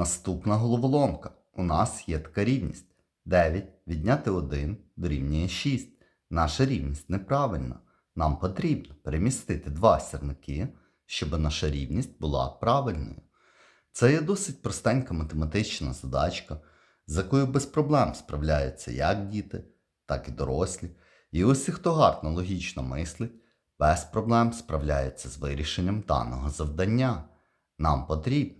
Наступна головоломка. У нас є така рівність. 9 відняти 1 дорівнює 6. Наша рівність неправильна. Нам потрібно перемістити два сірники, щоб наша рівність була правильною. Це є досить простенька математична задачка, з якою без проблем справляються як діти, так і дорослі. І усі, хто гарно логічно мислить, без проблем справляється з вирішенням даного завдання. Нам потрібно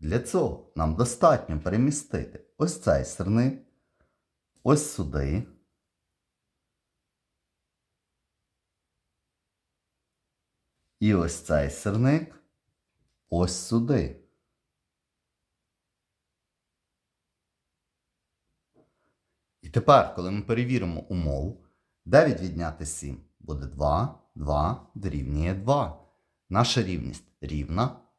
Для цього нам достатньо перемістити ось цей сирник, ось сюди. І ось цей сирник ось сюди. І тепер, коли ми перевіримо умову, 9 відняти 7 буде 2, 2 дорівнює 2. Наша рівність рівна,